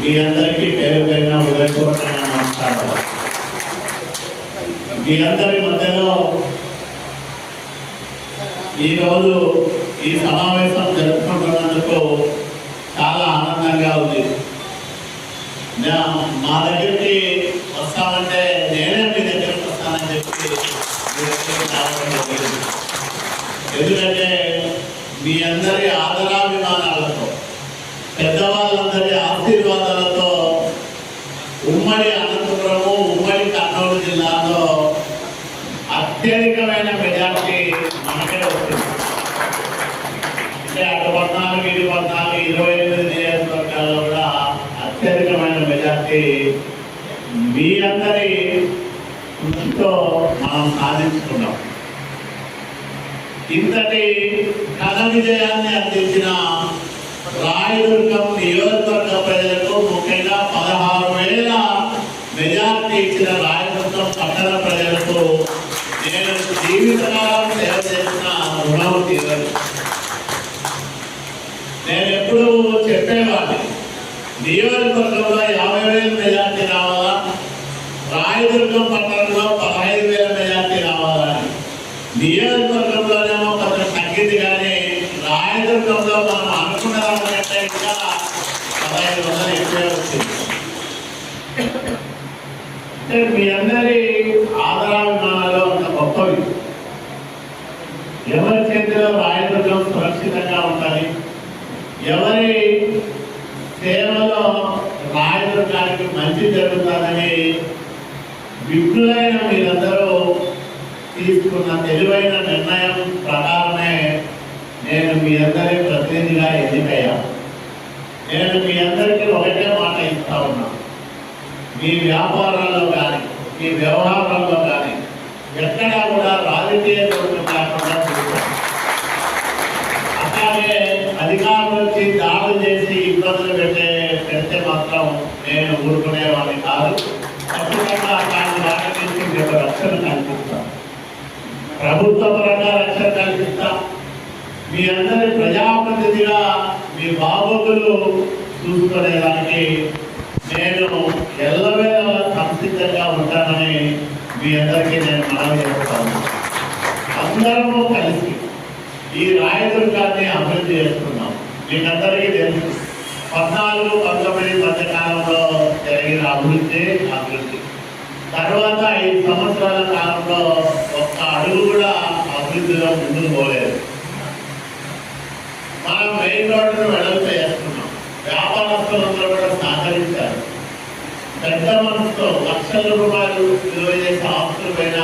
మీ అందరికీ పేరు పైన హృదయపూర్వకంగా నమస్కారం. మీ అందరి మధ్యలో ఈరోజు ఈ సమావేశం జరుపుకుంటున్నందుకు చాలా ఆనందంగా ఉంది. మా దగ్గరికి వస్తామంటే నేనే మీ దగ్గరికి వస్తానని చెప్పి ఎందుకంటే మీ అందరి ఆదరాభిమానాలతో పెద్దవాళ్ళందరి ఆశీర్వాదాలతో ఉమ్మడి అనంతపురము ఉమ్మడి కర్నూలు జిల్లాలో అత్యధికమైన మెజార్టీ మనకే వచ్చింది. అంటే అటు పద్నాలుగు ఇటు పద్నాలుగు ఇరవై ఎనిమిది నియోజకవర్గాల్లో కూడా అత్యధికమైన మెజార్టీ మీ అందరి కృషితో మనం సాధించుకున్నాం. ఇంతటి కథ విజయాన్ని అందించిన రాయదుర్గం నియోజకవర్గ ప్రజలకు ముఖ్యంగా పదహారు వేల మెజార్టీ ఇచ్చిన రాయదుర్గం పట్టణ ప్రజలకు నేను జీవితకాలం సేవ చేసిన రుణం తీరదు. నేను ఎప్పుడు చెప్పేవాడిని నియోజకవర్గంలో యాభై వేల మెజార్టీ రావాలా? రాయదుర్గం పట్టణంలో పదహైదు వేల మెజార్టీ రావాలా అని. రాయదుర్గంలో మనం అనుకున్న దానికంటే ఇంకా పదహైదు వందలు ఎక్కువే వచ్చింది అంటే మీ అందరి ఆదరాభిమానాలు అంత గొప్పవి ఎవరి చేతిలో రాయదుర్గం సురక్షితంగా ఉండాలి ఎవరి సేవలో రాయదుర్గానికి మంచి జరుగుతుందని విఘ్నులైన మీరందరూ తీసుకున్న తెలివైన నిర్ణయం ప్రకారం మీ అందరి ప్రతినిధిగా ఎన్నికయ్యా. నేను మీ అందరికీ ఒకటే మాట ఇస్తా ఉన్నా. మీ వ్యాపారాల్లో కానీ మీ వ్యవహారాల్లో కానీ ఎక్కడా కూడా రాజకీయ చోటు కాకుండా చూస్తాను అట్లాగే అధికారులు వచ్చి దాడులు చేసి ఇబ్బందులు పెట్టే పెడితే మాత్రం నేను ఊరుకునేవాడిని కాదు. ఖచ్చితంగా అట్లాంటి వాటి నుంచి మీకు రక్షణ కల్పిస్తాను ప్రభుత్వ పరంగా రక్షణ కల్పిస్తాం. మీ అందరి ప్రజాప్రతినిధిగా మీ బాగోగులు చూసుకునేదానికి నేను ఎల్లవేళ సంసిద్ధంగా ఉంటానని మీ అందరికీ నేను మనవి చేస్తాను. అందరము కలిసి ఈ రాయదుర్గాన్ని అభివృద్ధి చేస్తున్నాం. మీకందరికీ తెలుసు. పద్నాలుగు పంతొమ్మిది మధ్య కాలంలో జరిగిన అభివృద్ధి అభివృద్ధి. తర్వాత ఐదు సంవత్సరాల కాలంలో ఒక్క అడుగు కూడా అభివృద్ధిలో ముందుకు పోలేదు. మనం మెయిన్ రోడ్డును వెడల్పు చేస్తున్నాం వ్యాపారస్తులందరూ కూడా సహకరించారు. పెద్ద మనసుతో లక్షల రూపాయలు విలువ చేసే ఆస్తుల పైన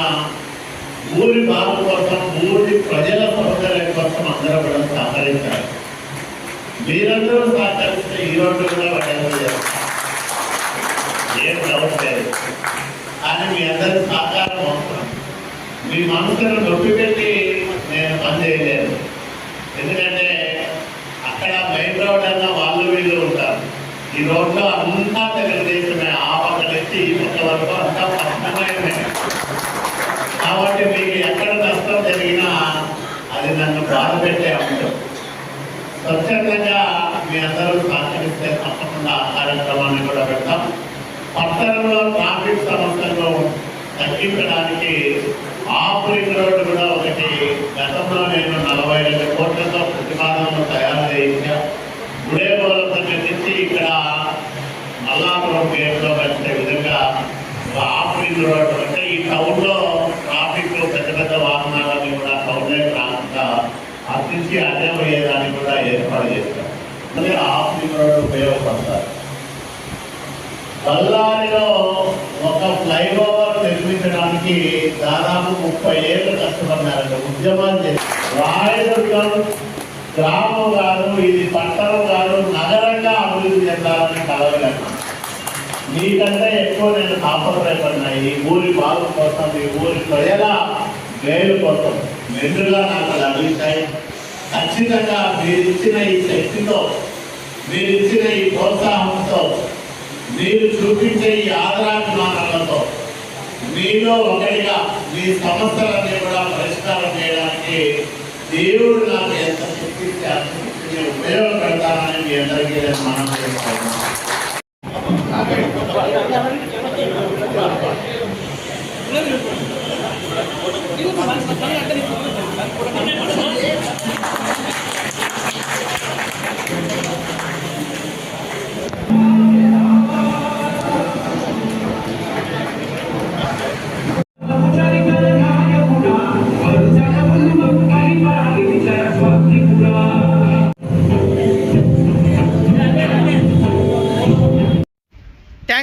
ఊరి బాగు కోసం ఊరి ప్రజల సౌకర్యం కోసం అందరూ కూడా సహకరించారు. మీరందరూ సహకరిస్తే ఈ రోడ్డు కూడా వెడల్పు చేస్తారు ఏం డౌట్ లేదు. కానీ మీ అందరి సహకారం అవసరం. మీ మనసును నొప్పి పెట్టి నేను పని చేయలేదు ఎందుకంటే అక్కడ మెయిన్ రోడ్ అన్న వాళ్ళు వీళ్ళు ఉంటారు ఈ రోడ్లో అంతా తెలుగుదేశమే ఆ పక్క నుంచి ఈ పక్క వరకు అంతా పక్కనే కాబట్టి మీకు ఎక్కడ నష్టం జరిగినా అది నన్ను బాధ పెట్టే అంశం. స్వచ్ఛందంగా మీ అందరూ సహకరిస్తే తప్పకుండా ఆ కార్యక్రమాన్ని కూడా పెడతాం. పట్టణంలో ట్రాఫిక్ సమస్యలను తగ్గించడానికి ఆఫరింగ్ రోడ్డు కూడా ఒకటి. గతంలో నేను నలభై రెండు కోట్లతో ప్రతిపాదనలు తయారు చేయించా. గుడేగోళం దగ్గర నుంచి ఇక్కడ మల్లాపురం గేట్లో కలిసే విధంగా ఒక ఆఫరింగ్ రోడ్డు అంటే ఈ టౌన్లో ట్రాఫిక్ పెద్ద పెద్ద వాహనాలన్నీ కూడా టౌన్లోకి రాకుండా అతించి కూడా ఏర్పాటు చేస్తాం అదే ఆఫరింగ్ ఉపయోగపడతారు. బల్లారిలో ఒక ఫ్లైఓవర్ నిర్మించడానికి దాదాపు ముప్పై ఏళ్ళు కష్టపడినారంట ఉద్యమాలు చేసి రాయదుర్గం గ్రామం కాదు ఇది పట్టణం కాదు నగరంగా అభివృద్ధి చెందాలని కలవగలను నీకంటే ఎక్కువ నేను కాపాడపడినా ఈ ఊరి బాగు కోసం ఈ ఊరి ప్రజల మేలు కోసం మెండుగా నాకు లభించాయి ఖచ్చితంగా మీరు ఇచ్చిన ఈ శక్తితో మీరు ఇచ్చిన ఈ ప్రోత్సాహంతో మీరు చూపించే ఈ ఆదరాభిమానాలతో మీలో ఒకటిగా మీ సమస్యలన్నీ కూడా పరిష్కారం చేయడానికి దేవుడు నాకు ఎంత శక్తి ఉపయోగపడతానని మీ అందరికీ నేను మనం చేస్తాను మనం you.